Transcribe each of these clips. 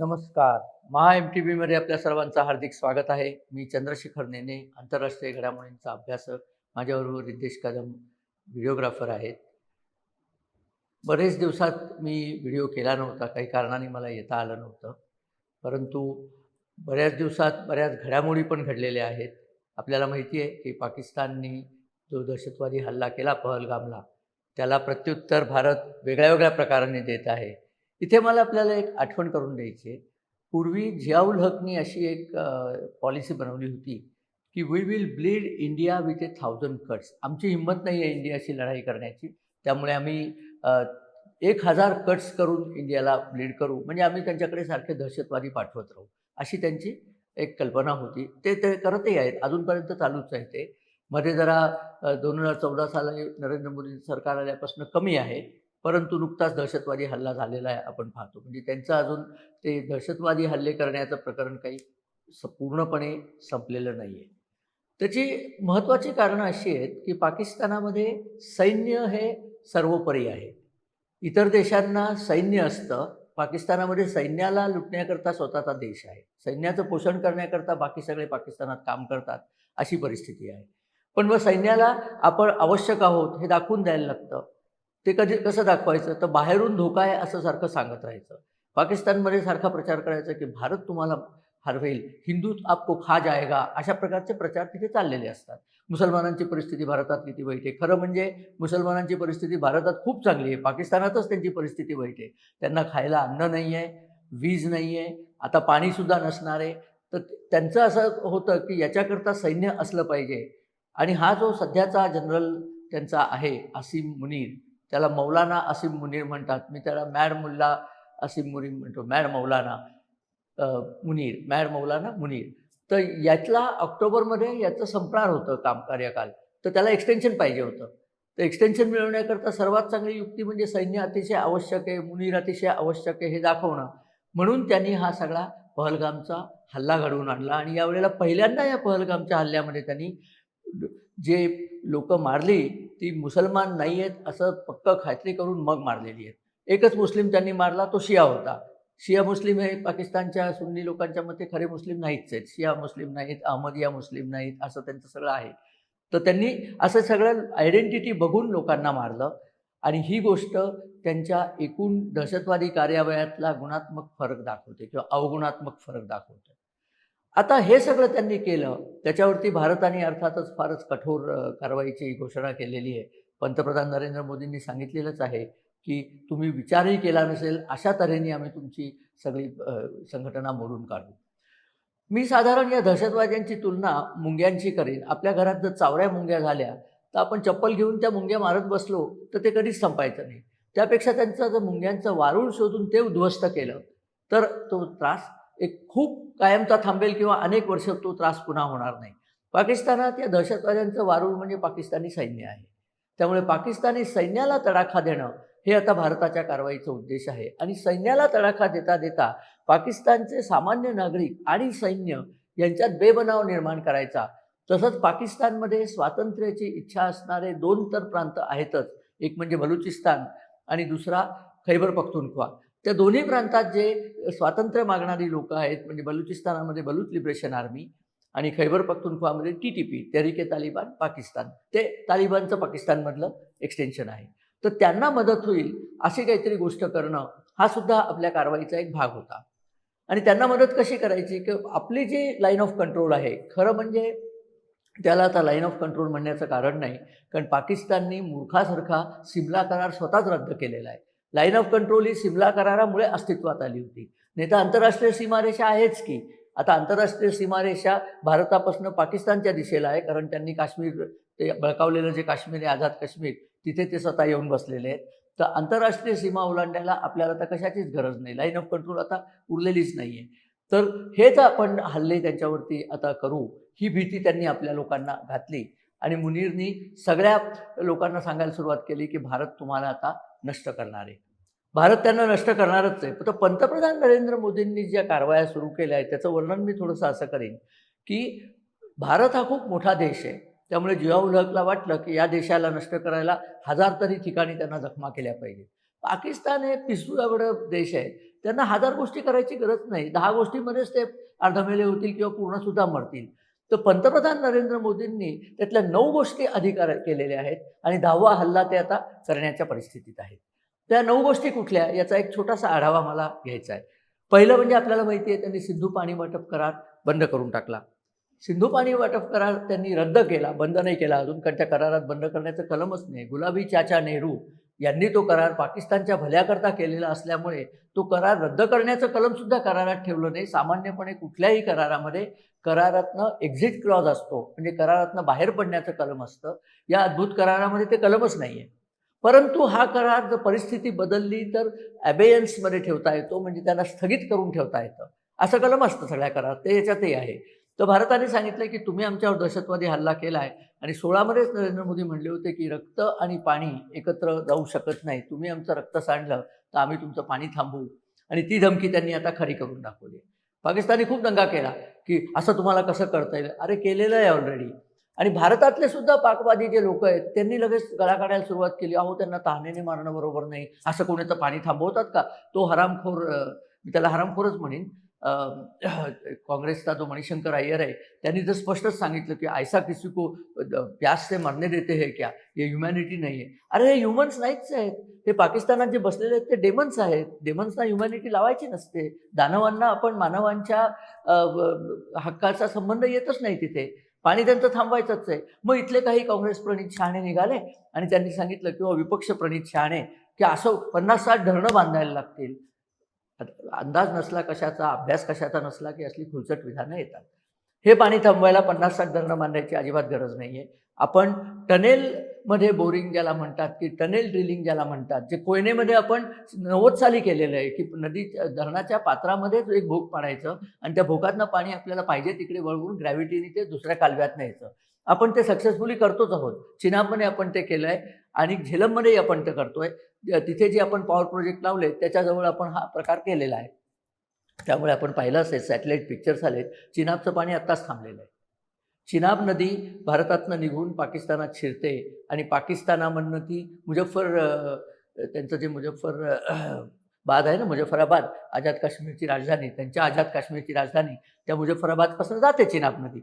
नमस्कार. महा M T व्हीमध्ये आपल्या सर्वांचं हार्दिक स्वागत आहे. मी चंद्रशेखर नेने आंतरराष्ट्रीय घडामोडींचा अभ्यासक. माझ्याबरोबर रितेश कदम व्हिडिओग्राफर आहेत. बरेच दिवसात मी व्हिडिओ केला नव्हता. काही कारणाने मला येता आलं नव्हतं. परंतु बऱ्याच दिवसात बऱ्याच घडामोडी पण घडलेल्या आहेत. आपल्याला माहिती आहे की पाकिस्ताननी जो दहशतवादी हल्ला केला पहलगामला त्याला प्रत्युत्तर भारत वेगळ्या वेगळ्या प्रकाराने देत आहे. इथे मला आपल्याला एक आठवण करून द्यायची आहे. पूर्वी जियाउल हकनी अशी एक पॉलिसी बनवली होती की we will bleed India with a thousand cuts आमची हिंमत नाही आहे इंडियाशी लढाई करण्याची. त्यामुळे आम्ही एक हजार कट्स करून इंडियाला ब्लीड करू. म्हणजे आम्ही त्यांच्याकडे सारखे दहशतवादी पाठवत राहू. अशी त्यांची एक कल्पना होती. ते ते करतही आहेत. अजूनपर्यंत चालूच आहे ते. मध्ये जरा दोन हजार चौदा साली नरेंद्र मोदी सरकार आल्यापासून कमी आहे. परंतु नुकताच दहशतवादी हल्ला झालेला आहे आपण पाहतो. म्हणजे त्यांचं अजून ते दहशतवादी हल्ले करण्याचं प्रकरण काही स पूर्णपणे संपलेलं नाही आहे त्याची महत्त्वाची कारणं अशी आहेत की पाकिस्तानामध्ये सैन्य हे सर्वोपरी आहे. इतर देशांना सैन्य असतं पाकिस्तानामध्ये सैन्याला लुटण्याकरता स्वतःचा देश आहे. सैन्याचं पोषण करण्याकरता बाकी सगळे पाकिस्तानात काम करतात अशी परिस्थिती आहे. पण मग सैन्याला आपण आवश्यक आहोत हे दाखवून द्यायला लागतं. ते कधी कसं दाखवायचं? तर बाहेरून धोका आहे असं सारखं सांगत राहायचं. पाकिस्तानमध्ये सारखा प्रचार करायचा की भारत तुम्हाला हरवेल हिंदू आपको खा जाएगा अशा प्रकारचे प्रचार तिथे चाललेले असतात. मुसलमानांची परिस्थिती भारतात किती वाईट आहे? खरं म्हणजे मुसलमानांची परिस्थिती भारतात खूप चांगली आहे. पाकिस्तानातच त्यांची परिस्थिती वाईट आहे. त्यांना खायला अन्न नाही आहे वीज नाही आहे आता पाणीसुद्धा नसणार आहे. तर त्यांचं असं होतं की याच्याकरता सैन्य असलं पाहिजे. आणि हा जो सध्याचा जनरल त्यांचा आहे आसिम मुनीर त्याला मौलाना असीम मुनीर म्हणतात. मी त्याला मॅड मुल्ला असीम मुनीर म्हणतो. मॅड मौलाना मुनीर मॅड मौलाना मुनीर. तर यातला ऑक्टोबरमध्ये याचं संपणार होतं काम कार्यकाल. तर त्याला एक्सटेन्शन पाहिजे होतं. तर एक्सटेन्शन मिळवण्याकरता सर्वात चांगली युक्ती म्हणजे सैन्य अतिशय आवश्यक आहे मुनीर अतिशय आवश्यक आहे हे दाखवणं. म्हणून त्यांनी हा सगळा पहलगामचा हल्ला घडवून आणला आणि यावेळेला पहिल्यांदा या पहलगामच्या हल्ल्यामध्ये त्यांनी जे लोक मारली ती मुसलमान नाही आहेत असं पक्क खात्री करून मग मारलेली आहेत. एकच मुस्लिम त्यांनी मारला तो शिया होता. शिया मुस्लिम हे पाकिस्तानच्या सुन्नी लोकांच्या मते खरे मुस्लिम नाहीच आहेत. शिया मुस्लिम नाहीत अहमदिया मुस्लिम नाहीत असं त्यांचं सगळं आहे. तर त्यांनी असं सगळं आयडेंटिटी बघून लोकांना मारलं आणि ही गोष्ट त्यांच्या एकूण दहशतवादी कार्यावयातला गुणात्मक फरक दाखवते किंवा अवगुणात्मक फरक दाखवते. आता हे सगळं त्यांनी केलं त्याच्यावरती भारताने अर्थातच फारच कठोर कारवाईची घोषणा केलेली आहे. पंतप्रधान नरेंद्र मोदींनी सांगितलेलंच आहे की तुम्ही विचारही केला नसेल अशा तऱ्हेने आम्ही तुमची सगळी संघटना मोडून काढू. मी साधारण या दहशतवाद्यांची तुलना मुंग्यांची करीन. आपल्या घरात जर चावऱ्या मुंग्या झाल्या तर आपण चप्पल घेऊन त्या मुंग्या मारत बसलो तर ते कधीच संपायचं नाही. त्यापेक्षा त्यांचं जर मुंग्यांचं वारूळ शोधून ते उद्ध्वस्त केलं तर तो त्रास एक खूप कायमचा थांबेल किंवा अनेक वर्ष तो त्रास पुन्हा होणार नाही. पाकिस्तानात या दहशतवाद्यांचं वारूळ म्हणजे पाकिस्तानी सैन्य आहे. त्यामुळे पाकिस्तानी सैन्याला तडाखा देणं हे आता भारताच्या कारवाईचा उद्देश आहे. आणि सैन्याला तडाखा देता देता पाकिस्तानचे सामान्य नागरिक आणि सैन्य यांच्यात बेबनाव निर्माण करायचा. तसंच पाकिस्तानमध्ये स्वातंत्र्याची इच्छा असणारे दोन तर प्रांत आहेतच. एक म्हणजे बलुचिस्तान आणि दुसरा खैबर पख्तुनख्वा. त्या दोन्ही प्रांतात जे स्वातंत्र्य मागणारी लोकं आहेत म्हणजे बलुचिस्तानामध्ये बलूच लिबरेशन आर्मी आणि Khyber पख्तुनख्वामध्ये T T P Tehreek Taliban Pakistan. ते तालिबानचं पाकिस्तानमधलं एक्सटेन्शन आहे. तर त्यांना मदत होईल अशी काहीतरी गोष्ट करणं हा सुद्धा आपल्या कारवाईचा एक भाग होता. आणि त्यांना मदत कशी करायची? की आपली जी लाईन ऑफ कंट्रोल आहे खरं म्हणजे त्याला आता लाईन ऑफ कंट्रोल म्हणण्याचं कारण नाही कारण पाकिस्ताननी मूर्खासारखा सिमला करार स्वतःच रद्द केलेला आहे. लाईन ऑफ कंट्रोल ही सिमला करारामुळे अस्तित्वात आली होती. नाही तर आंतरराष्ट्रीय सीमारेषा आहेच की. आता आंतरराष्ट्रीय सीमारेषा भारतापासून पाकिस्तानच्या दिशेला आहे कारण त्यांनी काश्मीर ते बळकावलेलं जे काश्मीर आहे आझाद काश्मीर तिथे ते स्वतः येऊन बसलेले आहेत. तर आंतरराष्ट्रीय सीमा ओलांडायला आपल्याला आता कशाचीच गरज नाही. लाईन ऑफ कंट्रोल आता उरलेलीच नाही आहे तर हेच आपण हल्ले त्यांच्यावरती आता करू ही भीती त्यांनी आपल्या लोकांना घातली. आणि मुनीरनी सगळ्या लोकांना सांगायला सुरुवात केली की भारत तुम्हाला आता नष्ट करणार आहे. भारत त्यांना नष्ट करणारच आहे. तर पंतप्रधान नरेंद्र मोदींनी ज्या कारवाया सुरू केल्या आहेत त्याचं वर्णन मी थोडंसं असं करेन की भारत हा खूप मोठा देश आहे. त्यामुळे जियाउल हकला वाटलं की या देशाला नष्ट करायला हजार तरी ठिकाणी त्यांना जखमा केल्या पाहिजे पाकिस्तान हे पिसू एवढं देश आहे. त्यांना हजार गोष्टी करायची गरज नाही. दहा गोष्टीमध्येच ते अर्धमेले होतील किंवा पूर्णसुद्धा मरतील. तर पंतप्रधान नरेंद्र मोदींनी त्यातल्या नऊ गोष्टी अधिकार केलेल्या आहेत आणि दहावा हल्ला ते आता करण्याच्या परिस्थितीत आहेत. त्या नऊ गोष्टी कुठल्या याचा एक छोटासा आढावा मला घ्यायचा आहे. पहिलं म्हणजे आपल्याला माहिती आहे त्यांनी सिंधू पाणी वाटप करार बंद करून टाकला. सिंधू पाणी वाटप करार त्यांनी रद्द केला बंद नाही केला अजून कारण त्या करारात बंद करण्याचं कलमच नाही. गुलाबी चाचा नेहरू यांनी तो करार पाकिस्तानच्या भल्याकरता केलेला असल्यामुळे तो करार रद्द करण्याचं कलमसुद्धा करारात ठेवलं नाही. सामान्यपणे कुठल्याही करारामध्ये करारातनं एक्झिट क्लॉज असतो. म्हणजे करारातनं बाहेर पडण्याचं कलम असतं. या अद्भुत करारामध्ये ते कलमच नाही आहे परंतु हा करार जर परिस्थिती बदलली तर ॲबेयन्समध्ये ठेवता येतो. म्हणजे त्यांना स्थगित करून ठेवता येतं. असं कलम असतं सगळ्या करारात. ते याच्यातही आहे. तर भारताने सांगितलं की तुम्ही आमच्यावर दहशतवादी हल्ला केला आहे आणि सोळामध्येच नरेंद्र मोदी म्हणले होते की रक्त आणि पाणी एकत्र जाऊ शकत नाही. तुम्ही आमचं रक्त सांडलं तर आम्ही तुमचं पाणी थांबवू. आणि ती धमकी त्यांनी आता खरी करून दाखवली पाकिस्तानी खूप दंगा केला की असं तुम्हाला कसं करता येईल? अरे केलेलं आहे ऑलरेडी आणि भारतातले सुद्धा पाकवादी जे लोक आहेत त्यांनी लगेच गळा काढायला सुरुवात केली. अहो त्यांना तहानेने मारणं बरोबर नाही. असं कोणी तर पाणी थांबवतात का? तो हरामखोर मी त्याला हरामखोरच म्हणेन. काँग्रेसचा जो मणिशंकर अय्यर आहे त्यांनी तर स्पष्टच सांगितलं की ऐसा किसी को प्यास से मरने देते है क्या? हे ह्युमॅनिटी नाही आहे. अरे हे ह्युमन्स नाहीच आहेत. हे पाकिस्तानात जे बसलेले आहेत ते डेमन्स आहेत. डेमन्सना ह्युमॅनिटी लावायची नसते. दानवांना आपण मानवांच्या हक्काचा संबंध येतच नाही तिथे. पाणी त्यांचं थांबवायचंच आहे. मग इथले काही काँग्रेस प्रणित शहाणे निघाले आणि त्यांनी सांगितलं किंवा विपक्ष प्रणित शहाणे की असं पन्नास साठ धरणं बांधायला लागतील. अंदाज नसला कशाचा अभ्यास कशाचा नसला की असली खुलचट विधानं येतात. हे पाणी थांबवायला पन्नास साठ धरणं बांधायची अजिबात गरज नाही आहे आपण टनेलमध्ये बोरिंग ज्याला म्हणतात की टनेल ड्रिलिंग ज्याला म्हणतात जे कोयनेमध्ये आपण नव्वद साली केलेलं आहे की नदी धरणाच्या पात्रामध्येच एक भोक पाडायचं आणि त्या भोकातनं पाणी आपल्याला पाहिजे तिकडे वळवून ग्रॅव्हिटीने ते दुसऱ्या कालव्यात न्यायचं आपण ते सक्सेसफुली करतोच आहोत. चिनाबमध्ये आपण ते केलं आहे आणि झेलममध्येही आपण ते करतोय. तिथे जे आपण पॉवर प्रोजेक्ट लावले त्याच्याजवळ आपण हा प्रकार केलेला आहे. त्यामुळे आपण पाहिलं असेल सॅटेलाईट पिक्चर्स आलेत. चिनाबचं पाणी आत्ताच थांबलेलं आहे. चिनाब नदी भारतातनं निघून पाकिस्तानात शिरते आणि पाकिस्तानामधनं ती मुजफ्फर त्यांचं जे मुजफ्फर बाद आहे ना मुजफ्फराबाद आझाद काश्मीरची राजधानी त्यांच्या आझाद काश्मीरची राजधानी त्या मुजफ्फराबादपासून जाते चिनाब नदी.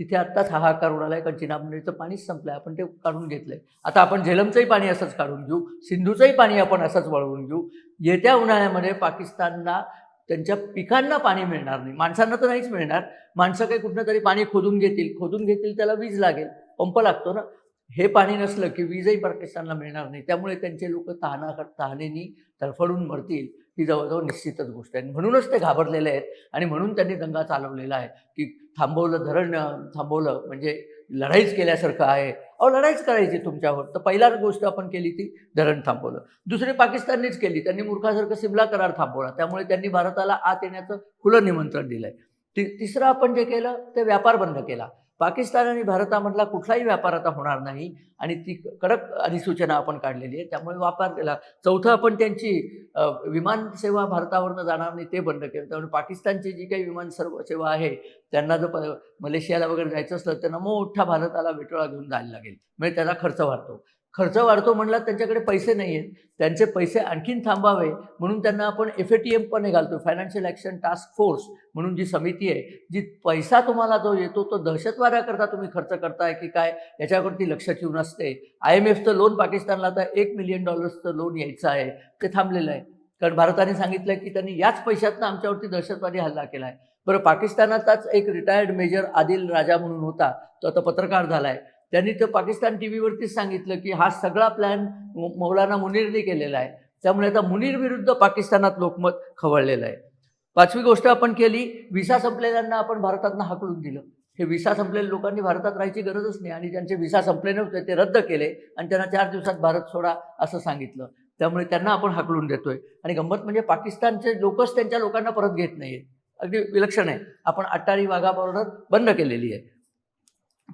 तिथे आत्ताच हाहाकार उडाला आहे कारण चिनाबनेरचं पाणीच संपलं आहे आपण ते काढून घेतलं आहे आता आपण झेलमचंही पाणी असंच काढून घेऊ सिंधूचंही पाणी आपण असंच वळवून घेऊ. येत्या उन्हाळ्यामध्ये पाकिस्तानला त्यांच्या पिकांना पाणी मिळणार नाही. माणसांना तर नाहीच मिळणार. माणसं काही कुठनं तरी पाणी खोदून घेतील. खोदून घेतील त्याला वीज लागेल. पंप लागतो ना. हे पाणी नसलं की वीजही पाकिस्तानला मिळणार नाही. त्यामुळे त्यांचे लोक तहाना तहानेनी तडफडून मरतील. ही जवळजवळ निश्चितच गोष्ट आहे. म्हणूनच ते घाबरलेले आहेत आणि म्हणून त्यांनी दंगा चालवलेला आहे की थांबवलं धरण थांबवलं म्हणजे लढाईच केल्यासारखं आहे. अहो लढाईच करायची तुमच्यावर. तर पहिला गोष्ट आपण केली ती धरण थांबवलं. दुसरी पाकिस्ताननीच केली. त्यांनी मूर्खासारखं सिमला करार थांबवला. त्यामुळे त्यांनी भारताला आत येण्याचं खुलं निमंत्रण दिलं आहे ति तिसरं आपण जे केलं ते व्यापार बंद केला. पाकिस्तान आणि भारतामधला कुठलाही व्यापार आता होणार नाही. आणि ती कडक अधिसूचना आपण काढलेली आहे. त्यामुळे व्यापार केला. चौथं आपण त्यांची विमानसेवा विमान सेवा भारतावरनं जाणार नाही ते बंद केलं. त्यामुळे पाकिस्तानची जी काही विमान सर्व सेवा आहे त्यांना जर मलेशियाला वगैरे जायचं असलं त्यांना मोठा भारताला वेटोळा घेऊन जायला लागेल. म्हणजे त्याचा खर्च वाढतो. खर्च वाढतो म्हणला त्यांच्याकडे पैसे नाही आहेत त्यांचे पैसे आणखीन थांबावे म्हणून त्यांना आपण एफ ए टी एम पण घालतो फायनान्शियल ॲक्शन टास्क फोर्स म्हणून जी समिती आहे जी पैसा तुम्हाला जो येतो तो दहशतवादाकरता तुम्ही खर्च करताय की काय याच्यावरती लक्ष ठेवून असते. आय एम एफचं लोन पाकिस्तानला आता एक मिलियन डॉलर्सचं लोन यायचं आहे. ते थांबलेलं आहे. कारण भारताने सांगितलं की त्यांनी याच पैशातनं आमच्यावरती दहशतवादी हल्ला केला आहे. बरं पाकिस्तानाचाच एक रिटायर्ड मेजर आदिल राजा म्हणून होता. तो आता पत्रकार झाला आहे त्यांनी तर पाकिस्तान टी व्हीवरतीच सांगितलं की हा सगळा प्लॅन मौलाना मुनीरने केलेला आहे. त्यामुळे आता मुनीर विरुद्ध पाकिस्तानात लोकमत खवळलेलं आहे. पाचवी गोष्ट आपण केली विसा संपलेल्यांना आपण भारतातनं हाकलून दिलं. हे विसा संपलेल्या लोकांनी भारतात राहायची गरजच नाही आणि ज्यांचे विसा संपले नव्हते ते रद्द केले आणि त्यांना चार दिवसात भारत सोडा असं सांगितलं. त्यामुळे त्यांना आपण हाकलून देतोय. आणि गंमत म्हणजे पाकिस्तानचे लोकच त्यांच्या लोकांना परत घेत नाही अगदी विलक्षण आहे. आपण अट्टारी वाघा बॉर्डर बंद केलेली आहे.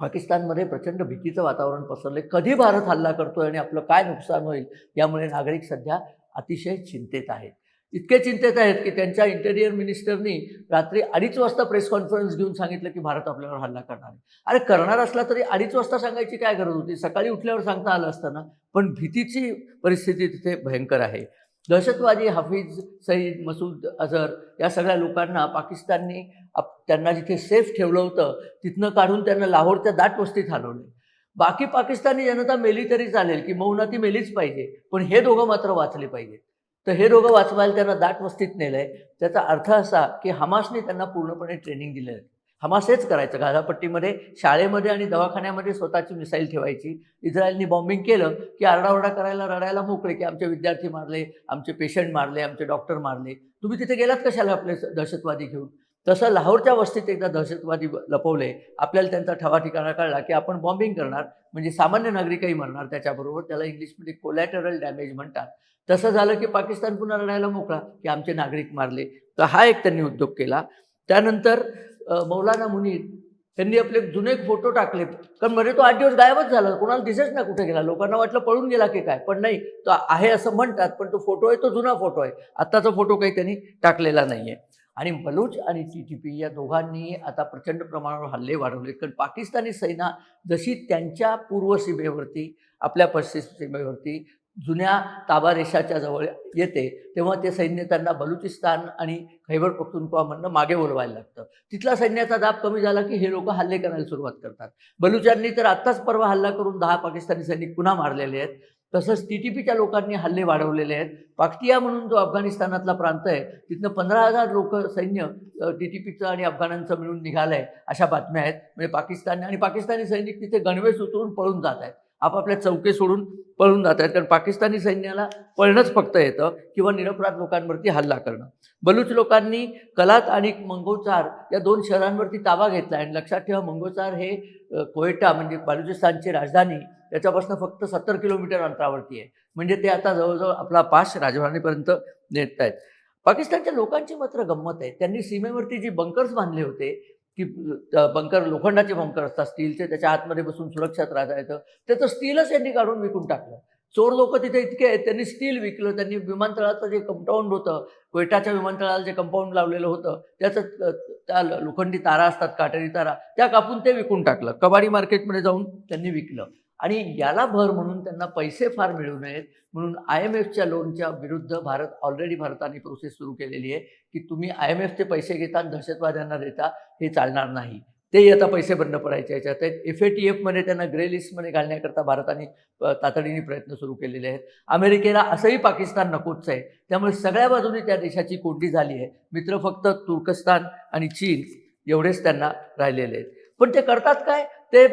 पाकिस्तानमध्ये प्रचंड भीतीचं वातावरण पसरलं कधी भारत हल्ला करतोय आणि आपलं काय नुकसान होईल यामुळे नागरिक सध्या अतिशय चिंतेत आहेत. इतके चिंतेत आहेत की त्यांच्या इंटेरियर मिनिस्टरनी रात्री अडीच वाजता प्रेस कॉन्फरन्स घेऊन सांगितलं की भारत आपल्यावर हल्ला करणार आहे. अरे करणार असला तरी अडीच वाजता सांगायची काय गरज होती? सकाळी उठल्यावर सांगता आलं असतं ना? पण भीतीची परिस्थिती तिथे भयंकर आहे. दहशतवादी हाफिज सईद मसूद अझहर या सगळ्या लोकांना पाकिस्तानने आप त्यांना जिथे सेफ ठेवलं होतं तिथनं काढून त्यांना लाहोरच्या दाट वस्तीत हलवले. बाकी पाकिस्तानी जनता मेली तरी चालेल की मौना ती मेलीच पाहिजे पण हे दोघं मात्र वाचले पाहिजे तर हे दोघं वाचवायला त्यांना दाट वस्तीत नेलं आहे त्याचा अर्थ असा की हमासने त्यांना पूर्णपणे ट्रेनिंग दिलं आहे. हमास हेच करायचं गाझापट्टीमध्ये शाळेमध्ये आणि दवाखान्यामध्ये स्वतःची मिसाईल ठेवायची. इस्रायलनी बॉम्बिंग केलं की आरडाओरडा करायला रडायला मोकळे की आमचे विद्यार्थी मारले आमचे पेशंट मारले आमचे डॉक्टर मारले. तुम्ही तिथे गेलात कशाला आपले दहशतवादी घेऊन? तसं लाहोरच्या वस्तीत एकदा दहशतवादी लपवले आपल्याला त्यांचा ठवा ठिकाणा कळला की आपण बॉम्बिंग करणार म्हणजे सामान्य नागरिकही मरणार त्याच्याबरोबर त्याला इंग्लिशमध्ये कोलॅटरल डॅमेज म्हणतात. तसं झालं की पाकिस्तान पुन्हा लढायला मोकळा की आमचे नागरिक मारले. तर हा एक त्यांनी उद्योग केला. त्यानंतर मौलाना मुनीर त्यांनी आपले जुने फोटो टाकले. कारण मध्ये तो आठ दिवस गायबच झाला कोणाला दिसेच ना कुठे गेला. लोकांना वाटलं पळून गेला की काय पण नाही. तो आहे असं म्हणतात पण तो फोटो आहे तो जुना फोटो आहे. आत्ताचा फोटो काही त्यांनी टाकलेला नाही आहे आणि बलूच आणि टी टी पी या दोघांनी आता प्रचंड प्रमाणावर हल्ले वाढवले. कारण पाकिस्तानी सैना जशी त्यांच्या पूर्व सीमेवरती आपल्या पश्चिम सीमेवरती जुन्या ताबारेषाच्या जवळ येते तेव्हा ते सैन्य त्यांना बलुचिस्तान आणि खैबर पख्तुनख्वामधनं मागे बोलवायला लागतं. तिथला सैन्याचा दाब कमी झाला की हे लोक हल्ले करायला सुरुवात करतात. बलुचांनी तर आत्ताच परवा हल्ला करून दहा पाकिस्तानी सैनिक पुन्हा मारलेले आहेत. तसंच टी टी पीच्या लोकांनी हल्ले वाढवलेले आहेत. पाक्तिया म्हणून जो अफगाणिस्तानातला प्रांत आहे तिथनं पंधरा हजार लोक सैन्य टी टी पीचं आणि अफगाणांचं मिळून निघालं आहे अशा बातम्या आहेत. म्हणजे पाकिस्तान आणि पाकिस्तानी सैनिक तिथे गणवेश उतरून पळून जात आहेत. आपापल्या चौके सोडून पळून जात आहेत. कारण पाकिस्तानी सैन्याला पळणंच फक्त येतं किंवा निरपराध लोकांवरती हल्ला करणं. बलूच लोकांनी कलात आणि मंगोचार या दोन शहरांवरती ताबा घेतला आणि लक्षात ठेवा मंगोचार हे कोयटा म्हणजे बलुचिस्तानची राजधानी त्याच्यापासून फक्त सत्तर किलोमीटर अंतरावरती आहे. म्हणजे ते आता जवळजवळ आपला पाश राजधानीपर्यंत नेत आहेत. पाकिस्तानच्या लोकांची मात्र गंमत आहे. त्यांनी सीमेवरती जी बंकर्स बांधले होते की बंकर लोखंडाचे बंकर असतात स्टीलचे त्याच्या आतमध्ये बसून सुरक्षात राहता येतं. त्याचं स्टीलच यांनी काढून विकून टाकलं. चोर लोक तिथे इतके आहेत त्यांनी स्टील विकलं त्यांनी विमानतळाचं जे कंपाऊंड होतं कोयटाच्या विमानतळाला जे कंपाऊंड लावलेलं होतं त्याचं त्या लोखंडी तारा असतात काटेरी तारा त्या कापून ते विकून टाकलं. कबाडी मार्केटमध्ये जाऊन त्यांनी विकलं. आणि याला भर म्हणून त्यांना पैसे फार मिळू नयेत. म्हणून आय एम एफच्या लोनच्या विरुद्ध भारत ऑलरेडी भारताने प्रोसेस सुरू केलेली आहे की तुम्ही आय एम एफचे पैसे घेता आणि दहशतवाद्यांना देता हे चालणार नाही. तेही आता पैसे बंद पडायचे याच्यात एफ ए टी एफमध्ये त्यांना ग्रे लिस्टमध्ये घालण्याकरता भारताने तातडीने प्रयत्न सुरू केलेले आहेत. अमेरिकेला असंही पाकिस्तान नकोच आहे. त्यामुळे सगळ्या बाजूने त्या देशाची कोंडी झाली आहे. मित्र फक्त तुर्कस्तान आणि चीन एवढेच त्यांना राहिलेले आहेत. पण ते करतात काय? ते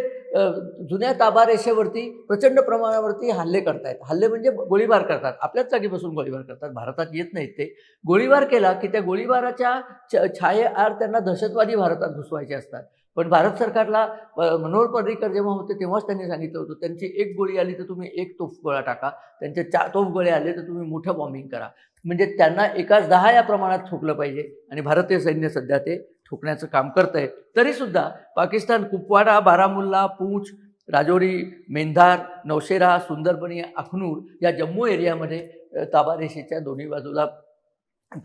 जुन्या ताबा रेषेवरती प्रचंड प्रमाणावरती हल्ले करतायत. हल्ले म्हणजे गोळीबार करतात. आपल्याच जागी बसून गोळीबार करतात. भारतात येत नाहीत ते. गोळीबार केला की त्या गोळीबाराच्या छ छायेआड त्यांना दहशतवादी भारतात घुसवायचे असतात. पण भारत सरकारला मनोहर पर्रिकर जेव्हा होते तेव्हाच त्यांनी सांगितलं होतं त्यांची एक गोळी आली तर तुम्ही एक तोफ गोळा टाका. त्यांचे चार तोफ गोळे आले तर तुम्ही मोठं बॉम्बिंग करा. म्हणजे त्यांना एकाच दहा या प्रमाणात ठोकलं पाहिजे. आणि भारतीय सैन्य सध्या ते ठोकण्याचं काम करत आहे तरीसुद्धा पाकिस्तान कुपवाडा बारामुल्ला पूंछ राजौरी मेंधार नौशेरा सुंदरबनी अखनूर या जम्मू एरियामध्ये ताबारेषेच्या दोन्ही बाजूला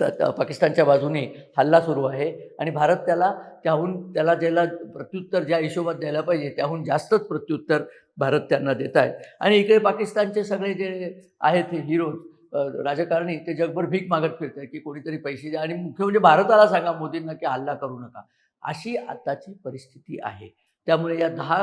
त- पाकिस्तानच्या बाजूने हल्ला सुरू आहे. आणि भारत त्याला त्याहून त्याला ज्याला प्रत्युत्तर ज्या हिशोबात द्यायला पाहिजे त्याहून जास्तच प्रत्युत्तर भारत त्यांना देत आहे. आणि इकडे पाकिस्तानचे सगळे जे आहेत हे हिरोज राजकारणी ते जगभर भीक मागत फिरत आहेत की कोणीतरी पैसे द्या. आणि मुख्य म्हणजे भारताला सांगा मोदींना की हल्ला करू नका. अशी आताची परिस्थिती आहे. त्यामुळे या दहा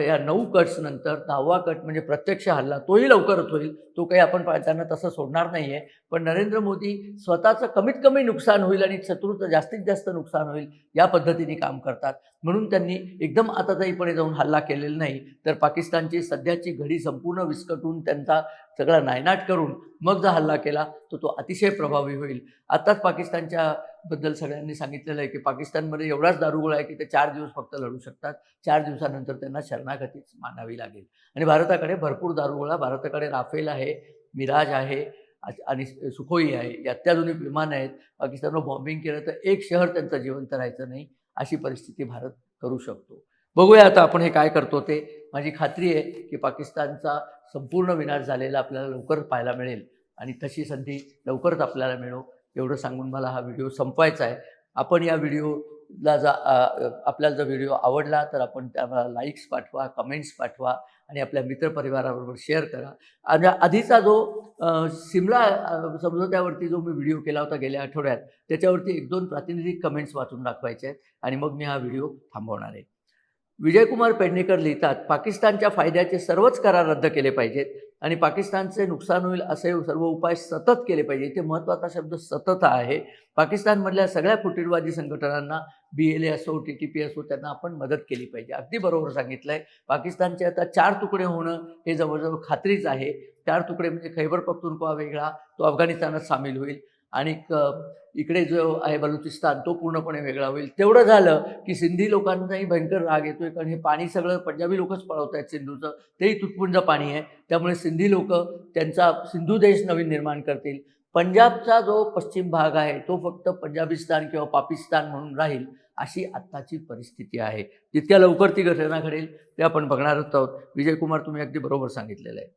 या नऊ कट्सनंतर दहावा कट म्हणजे प्रत्यक्ष हल्ला तोही लवकरच होईल. तो काही आपण त्यांना तसं सोडणार नाही आहे पण नरेंद्र मोदी स्वतःचं कमीत कमी नुकसान होईल आणि शत्रूचं जास्तीत जास्त नुकसान होईल या पद्धतीने काम करतात. म्हणून त्यांनी एकदम आताताईपणे जाऊन हल्ला केलेला नाही. तर पाकिस्तानची सध्याची घडी संपूर्ण विस्कटून त्यांचा सगळा नायनाट करून मग जर हल्ला केला तर तो अतिशय प्रभावी होईल. आत्ताच पाकिस्तानच्या बद्दल सगळ्यांनी सांगितलेलं आहे की पाकिस्तानमध्ये एवढाच दारुगोळा आहे की ते चार दिवस फक्त लढू शकतात. चार दिवसानंतर त्यांना शरणागतीच मानावी लागेल. आणि भारताकडे भरपूर दारुगोळा भारताकडे राफेल आहे मिराज आहे आणि सुखोई आहे. या अत्याधुनिक विमान आहेत. पाकिस्तानवर बॉम्बिंग केलं तर एक शहर त्यांचं जिवंत राहायचं नाही अशी परिस्थिती भारत करू शकतो. बघूया आता आपण हे काय करतो ते. माझी खात्री आहे की पाकिस्तानचा संपूर्ण विनाश झालेला आपल्याला लवकर पाहायला मिळेल. आणि तशी संधी लवकरच आपल्याला मिळो. एवढं सांगून मला हा व्हिडिओ संपवायचा आहे. आपण या व्हिडिओला जा आपल्याला जर व्हिडिओ आवडला तर आपण त्याला लाईक्स पाठवा कमेंट्स पाठवा आणि आपल्या मित्रपरिवाराबरोबर शेअर करा. आणि आधीचा जो सिमला अ, जो मी व्हिडिओ केला होता गेल्या आठवड्यात त्याच्यावरती एक दोन प्रातिनिधिक कमेंट्स वाचून दाखवायचे आहेत आणि मग मी हा व्हिडिओ थांबवणार आहे. विजयकुमार पेडणेकर लिहितात पाकिस्तानच्या फायद्याचे सर्वच करार रद्द केले पाहिजेत. आणि पाकिस्तानचे नुकसान होईल असे सर्व उपाय सतत केले पाहिजे. इथे महत्त्वाचा शब्द सतत आहे. पाकिस्तानमधल्या सगळ्या फुटीरवादी संघटनांना बी एल ए असो टी टी पी असो त्यांना आपण मदत केली पाहिजे. अगदी बरोबर सांगितलं आहे पाकिस्तानचे आता चार तुकडे होणं हे जवळजवळ खात्रीच आहे. चार तुकडे म्हणजे खैबर पख्तूनख्वा वेगळा तो अफगाणिस्तानात सामील होईल. आणि इकडे जो आहे बलुचिस्तान तो पूर्णपणे वेगळा होईल. तेवढं झालं की सिंधी लोकांनाही भयंकर राग येतोय. कारण हे पाणी सगळं पंजाबी लोकच पळवत आहेत सिंधूचं. तेही तुटपुंज पाणी आहे. त्यामुळे सिंधी लोक त्यांचा सिंधू देश नवीन निर्माण करतील. पंजाबचा जो पश्चिम भाग आहे तो फक्त पंजाबिस्तान किंवा पाकिस्तान म्हणून राहील अशी आत्ताची परिस्थिती आहे. जितक्या लवकर ती घटना घडेल ते आपण बघणारच आहोत. विजयकुमार तुम्ही अगदी बरोबर सांगितलेलं आहे.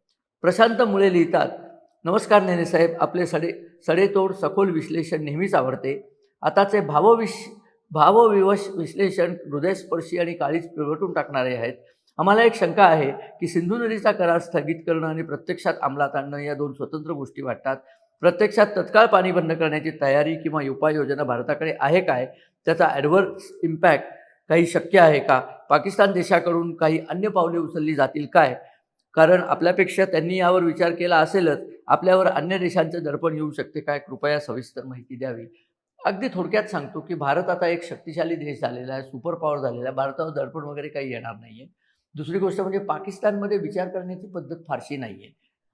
प्रशांत मुळे लिहितात नमस्कार नेनेसाहेब आपले सडे सडेतोड सखोल विश्लेषण नेहमीच आवडते. आताचे भावविश भावविवश विश्लेषण हृदयस्पर्शी आणि काळीच पिळवटून टाकणारे आहेत. आम्हाला एक शंका आहे की सिंधू नदीचा करार स्थगित करणं आणि प्रत्यक्षात अंमलात आणणं या दोन स्वतंत्र गोष्टी वाटतात. प्रत्यक्षात तत्काळ पाणी बंद करण्याची तयारी किंवा उपाययोजना भारताकडे आहे काय? त्याचा ॲडव्हर्स इम्पॅक्ट काही शक्य आहे का? पाकिस्तान देशाकडून काही अन्य पावले उचलली जातील काय? कारण आपल्यापेक्षा त्यांनी यावर विचार केला असेलच आपल्यावर अन्य देशांचं दडपण येऊ शकते काय? कृपया सविस्तर माहिती द्यावी. अगदी थोडक्यात सांगतो की भारत आता एक शक्तिशाली देश झालेला आहे सुपर पॉवर झालेला आहे. भारतावर दडपण वगैरे काही येणार नाही आहे दुसरी गोष्ट म्हणजे पाकिस्तानमध्ये विचार करण्याची पद्धत फारशी नाही आहे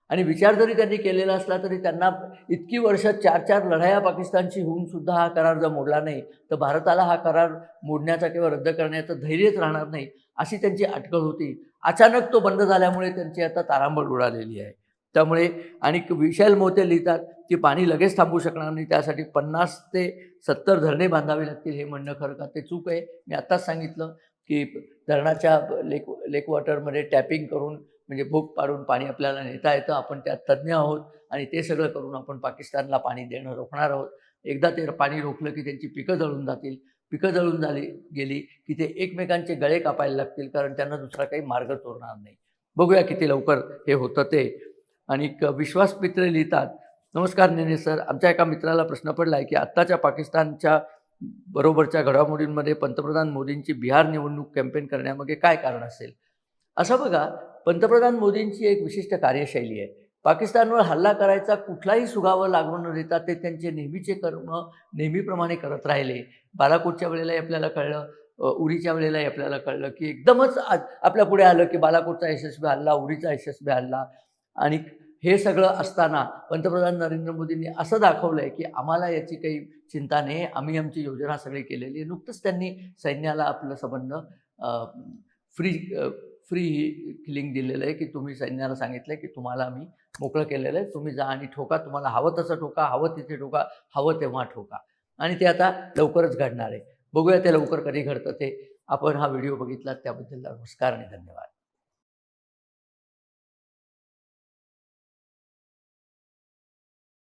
आणि विचार जरी त्यांनी केलेला असला तरी त्यांना इतकी वर्ष चार चार लढाया पाकिस्तानशी होऊन सुद्धा हा करार जर मोडला नाही तर भारताला हा करार मोडण्याचा किंवा रद्द करण्याचं धैर्यच राहणार नाही अशी त्यांची अटकळ होती. अचानक तो बंद झाल्यामुळे त्यांची आता तारांबळ उडालेली आहे. त्यामुळे आणि विशाल मोते लिहितात की पाणी लगेच थांबू शकणार नाही त्यासाठी पन्नास ते सत्तर धरणे बांधावे लागतील हे म्हणणं खरं का? ते चूक आहे. मी आत्ताच सांगितलं की धरणाच्या लेक लेक वॉटरमध्ये टॅपिंग करून म्हणजे भूक पाडून पाणी आपल्याला नेता येतं. आपण त्यात तज्ज्ञ आहोत आणि ते सगळं करून आपण पाकिस्तानला पाणी देणं रोखणार आहोत. एकदा ते पाणी रोखलं की त्यांची पिकं जळून जातील. पिकं जळून झाली गेली की ते एकमेकांचे गळे कापायला लागतील कारण त्यांना दुसरा काही मार्ग चोरणार नाही. बघूया किती लवकर हे होतं ते. आणि क- विश्वास मित्र लिहितात. नमस्कार नेने सर आमच्या एका मित्राला प्रश्न पडला आहे की आत्ताच्या पाकिस्तानच्या बरोबरच्या घडामोडींमध्ये पंतप्रधान मोदींची बिहार निवडणूक कॅम्पेन करण्यामागे काय कारण असेल? असं बघा पंतप्रधान मोदींची एक विशिष्ट कार्यशैली आहे. पाकिस्तानवर हल्ला करायचा कुठलाही सुगावं लागू न देता ते त्यांचे नेहमीचे कर्म नेहमीप्रमाणे करत राहिले. बालाकोटच्या वेळेलाही आपल्याला कळलं उरीच्या वेळेलाही आपल्याला कळलं की एकदमच आपल्या पुढे आलं की बालाकोटचा यशस्वी हल्ला उरीचा यशस्वी हल्ला. आणि हे सगळं असताना पंतप्रधान नरेंद्र मोदींनी असं दाखवलं आहे की आम्हाला याची काही चिंता नाही आम्ही आमची योजना सगळी केलेली आहे. नुकतंच त्यांनी सैन्याला आपलं संबंध फ्री फ्री किलिंग दिलेलं आहे की तुम्ही सैन्याला सांगितलं आहे की तुम्हाला आम्ही मोकळं केलेलं आहे. तुम्ही जा आणि ठोका तुम्हाला हवं तसं ठोका हवं तिथे ठोका हवं तेव्हा ठोका. आणि ते आता लवकरच घडणार आहे. बघूया ते लवकर कधी घडतं ते. आपण हा व्हिडिओ बघितला त्याबद्दल नमस्कार आणि धन्यवाद.